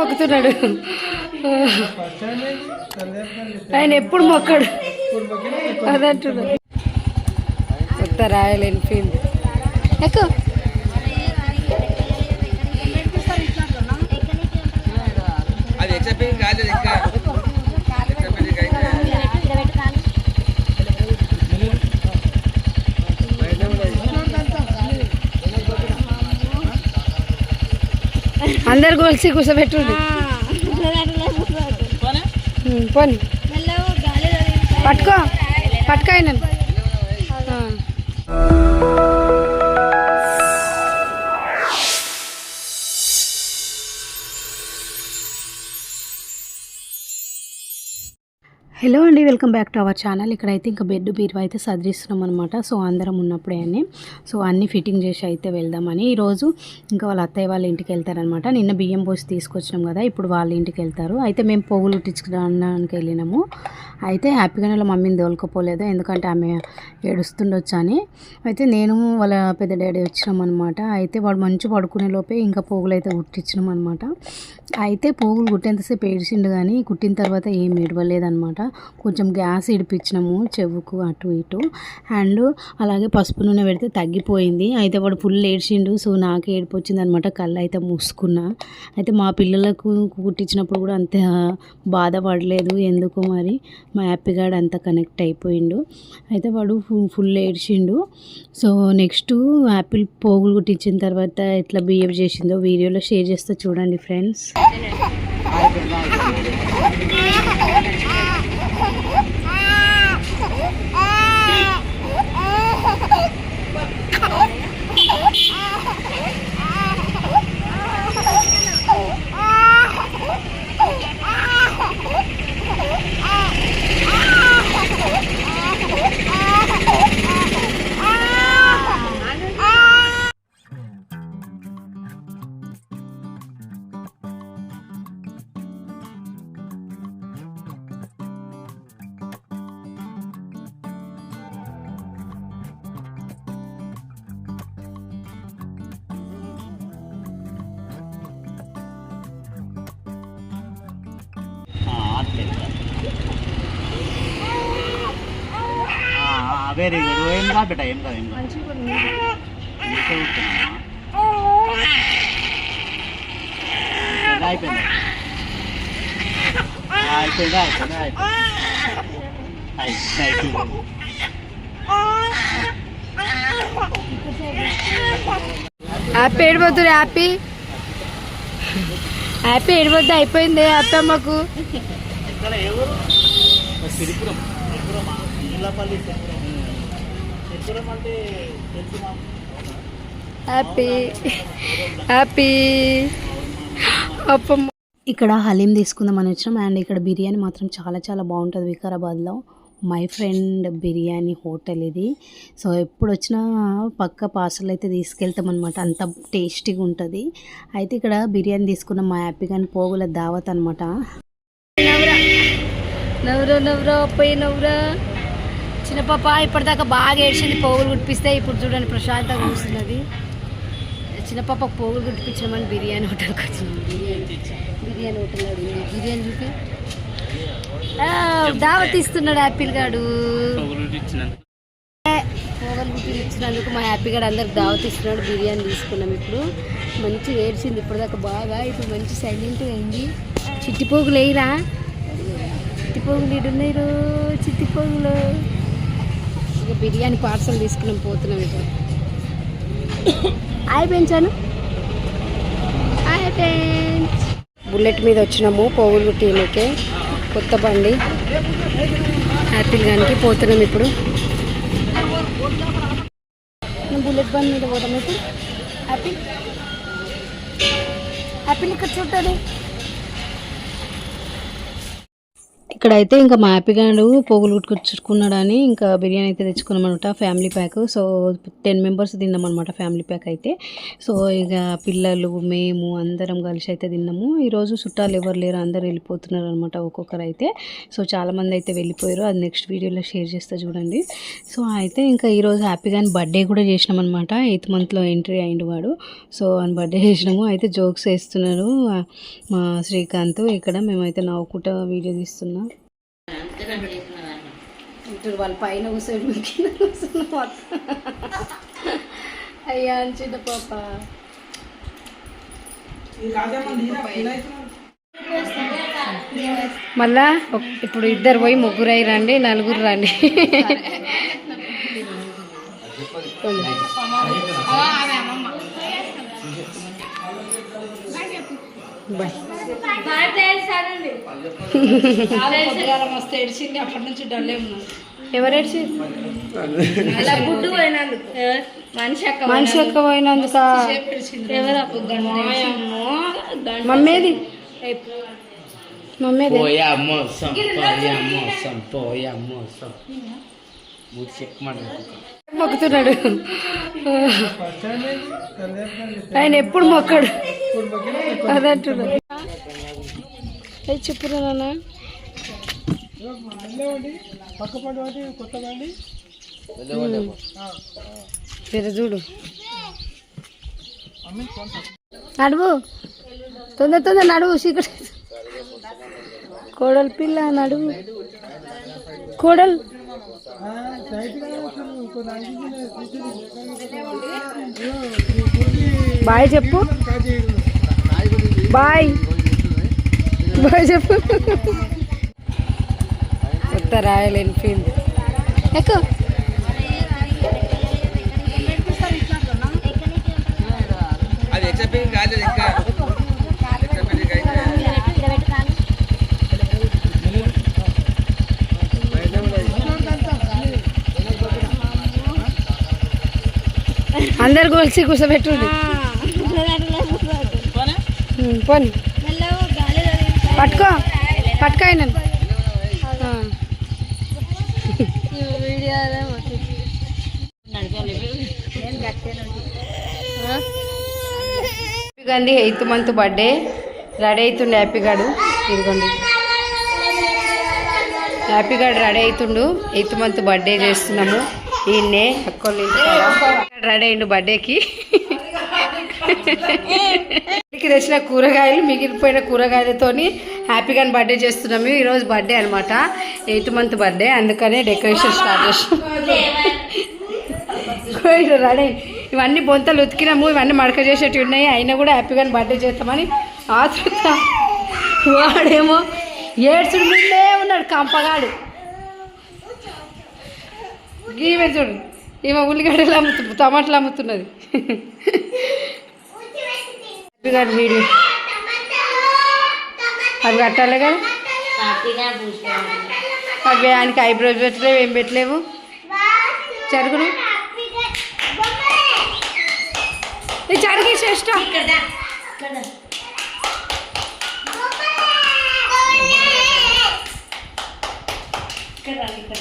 మొక్కుతున్నాడు. ఆయన ఎప్పుడు మొక్కడు. అదంటున్నాడు కొత్త రాయల్ ఎన్ఫీల్డ్. ఎక్కువ. అది ఎక్సెప్ట్ కాలేదు ఇంకా ఎక్సెప్ట్ అయితే అందరు కొలిసి కూర్చోబెట్టుండి పోనీ. పట్టుకో. పట్టుకో ఆయన హలో అండి welcome back to our channel. ఇక్కడైతే ఇంకా బెడ్ బీరువా అయితే సదిరిస్తున్నాం అనమాట సో అందరం ఉన్నప్పుడే అన్నీ సో అన్నీ ఫిట్టింగ్ చేసి అయితే వెళ్దామని. ఈరోజు ఇంకా వాళ్ళ అత్తయ్య వాళ్ళ ఇంటికి వెళ్తారనమాట నిన్న బియ్యం పోసి తీసుకొచ్చినాం కదా ఇప్పుడు వాళ్ళ ఇంటికి వెళ్తారు. అయితే మేము పొగులు ఉట్టించుకోవడానికి వెళ్ళినాము. అయితే హ్యాపీగానే వాళ్ళ మమ్మీని తోలుకోపోలేదు. ఎందుకంటే ఆమె ఏడుస్తుండొచ్చు అని అయితే నేను వాళ్ళ పెద్ద డాడీ వచ్చినాం అనమాట అయితే వాడు మంచి పడుకునే లోపే ఇంకా పోగులు అయితే కుట్టించినాం అనమాట అయితే పోగులు కుట్టేంతసేపు ఏడిచిండు కానీ కుట్టిన తర్వాత ఏం ఏడవలేదన్నమాట. కొంచెం గ్యాస్ ఇడిపించినాము చెవుకు అటు ఇటు. అండ్ అలాగే పసుపు నూనె పెడితే తగ్గిపోయింది. అయితే వాడు ఫుల్ ఏడ్చిండు. సో నాకు ఏడిపోచ్చింది వచ్చింది అనమాట కళ్ళు అయితే మూసుకున్నా. అయితే మా పిల్లలకు కుట్టించినప్పుడు కూడా అంత బాధపడలేదు. ఎందుకు మరి? మా హ్యాపీ అంతా కనెక్ట్ అయిపోయిండు. అయితే వాడు ఫుల్ ఏడ్చిండు. సో నెక్స్ట్ యాపిల్ పోగులు కుట్టించిన తర్వాత ఎట్లా బిహేవ్ చేసిందో వీడియోలో షేర్ చేస్తా చూడండి ఫ్రెండ్స్. వెరీ గుడ్ ఏం కాదు బిడ్డ ఏం కాదు ఏం కాదు అయిపోయింది అయిపోయింది అయిపోయింది అయిపోయింది అయిపోయింది హ్యాపీ ఏడిపోతుంది హ్యాపీ హ్యాపీ ఏడిపోద్ది అయిపోయింది హ్యాపీ మాకు ఇక్కడ ఊరు సిరిపురం. సిరిపురమా సిరిపురం. సిరిపురం అంటే తెలుసు హ్యాపీ. హ్యాపీ. అప్పమ్మ. ఇక్కడ హలీం తీసుకుందామని వచ్చినాం అండ్ ఇక్కడ బిర్యానీ మాత్రం చాలా చాలా బాగుంటుంది వికారాబాద్లో. మై ఫ్రెండ్ బిర్యానీ హోటల్ ఇది. సో ఎప్పుడు వచ్చినా పక్క పార్సల్ అయితే తీసుకెళ్తాం అనమాట అంత టేస్టీగా ఉంటుంది అయితే ఇక్కడ బిర్యానీ తీసుకున్న మా హ్యాపీ కానీ పోగుల దావత్ అనమాట నవ్వురా. నవ్వురా పోయి నవ్వురా. చిన్న పాప ఇప్పటిదాకా బాగా ఏడ్చింది పోగులు కుట్టిస్తే ఇప్పుడు చూడండి ప్రశాంతంగా కూర్చున్నది చిన్న పాప పోగులు కుట్టిపించమని బిర్యానీ హోటల్కి వచ్చింది బిర్యానీ హోటల్ అడిగింది. బిర్యానీ చూపి. దావత్ ఇస్తున్నాడు యాపిల్ గాడు. పోగలు ఇచ్చినందుకు మా హ్యాపీ గారు అందరికి దావత్ ఇస్తున్నాడు బిర్యానీ తీసుకున్నాం ఇప్పుడు. మంచిగా ఏడ్చింది ఇప్పటిదాకా బాగా. ఇప్పుడు మంచి సైలెంట్గా అయింది చిట్టిపోగులు వేయరా? చిట్టి పోగులు ఇడున్నాయి ఇక బిర్యానీ పార్సల్ తీసుకున్నాం పోతున్నాం ఇప్పుడు ఆయ పెంచాను ఆయ పెంచ్ బుల్లెట్ మీద వచ్చినాము పోగులు గుట్టినకే కొత్త బండి. యాపిల్ గానికి పోతున్నాం ఇప్పుడు. బుల్లెట్ బండి మీద పోతాం ఇప్పుడు యాపిల్. యాపిల్ ఇక్కడ ఇక్కడైతే ఇంకా మా హ్యాపీగాడు పోగులు కుట్టుకున్నాడని ఇంకా బిర్యానీ అయితే తెచ్చుకున్నామన్నమాట family pack. So ten members తిన్నామన్నమాట family pack అయితే. సో ఇక పిల్లలు మేము అందరం కలిసి అయితే తిన్నాము. ఈరోజు చుట్టాలు ఎవరు లేరు అందరు వెళ్ళిపోతున్నారు అనమాట ఒక్కొక్కరు అయితే. సో చాలామంది అయితే వెళ్ళిపోయారు. అది నెక్స్ట్ వీడియోలో షేర్ చేస్తా చూడండి. సో అయితే ఇంకా ఈరోజు హ్యాపీగా బర్త్డే కూడా చేసినాం అనమాట ఎయిత్ మంత్లో ఎంట్రీ అయిండు వాడు. సో అని బర్త్డే చేసినాము. అయితే జోక్స్ వేస్తున్నారు మా శ్రీకాంత్. ఇక్కడ మేమైతే నవ్వుకుంటా వీడియో తీస్తున్నాం. ఇటు వాళ్ళ పైన కూర్చొని కింద కూర్చున్నాం అయ్యా అని చిన్న పాప మళ్ళా ఇప్పుడు ఇద్దరు పోయి ముగ్గురు అయి రండి నలుగురు రండి. బాయ్. మస్తు ఏడిచింది అప్పటి నుంచి డల్లే ఉన్నాను ఎవరు మనిషి అక్క మనిషి ఎక్క పోయినందుక? మమ్మేది? మమ్మేది? పోయా మోసం పోయా మోసం పోయా మోసం మూడు చెక్ మాట్లాడుకుంటా మొక్కుతున్నాడు. ఆయన ఎప్పుడు మొక్కడు? అదంటున్నాడు అయ్యి చెప్పురా నాన్న? చూడు. నడువు. తొందర తొందర నడువు సీక్రెట్. కోడలు పిల్ల నడువు. కోడలు. బాయ్ చెప్పు. బాయ్. బాయ్ చెప్పు కొత్త రాయల్ ఎన్ఫీల్డ్. ఎక్కువ అది ఎక్సెప్టింగ్ కాలేదు ఇంకా ఎక్సెప్టింగ్ అయితే. అందరు కొలిసి కూర్చోబెట్టుండి ఉమ్, పోనీ. పట్టుకో. పట్టుకో ఆయన Happy Gandhi eighth month birthday. Ready అవుతుండే హ్యాపీ గాడు. ఇదిగోండి. హ్యాపీ గాడు రెడీ అవుతుండు. ఎయిత్ మంత్ బర్త్డే చేస్తున్నాము. ఈయన్నే అక్కోళ్ళ రెడీ అయిండు బర్త్డేకి. ఇంటికి తెచ్చిన కూరగాయలు మిగిలిపోయిన కూరగాయలతోని హ్యాపీగా బర్త్డే చేస్తున్నాము. ఈరోజు బర్త్డే అనమాట ఎయిత్ మంత్ బర్త్డే అందుకనే డెకరేషన్ స్టార్ట్ చేస్తాం రెడీ. ఇవన్నీ బొంతలు ఉతికినాము ఇవన్నీ మడక చేసేటివి ఉన్నాయి. అయినా కూడా హ్యాపీగా బర్త్డే చేస్తామని ఆతృత వాడేమో ఏడ్చుడు ముందే ఉన్నాడు కంపగాడు. ఈమె చూడు. ఈమె ఉల్లిగడ్డలు అమ్ముతు టమాటాలు అమ్ముతున్నది. హ్యాపీగా వీడియో అవి కట్టాలి కదా అవి ఆయనకి ఐబ్రోస్ పెట్టలేవు ఏం పెట్టలేవు జరుగును ఈ జరిగే శ్రేష్ట ఇక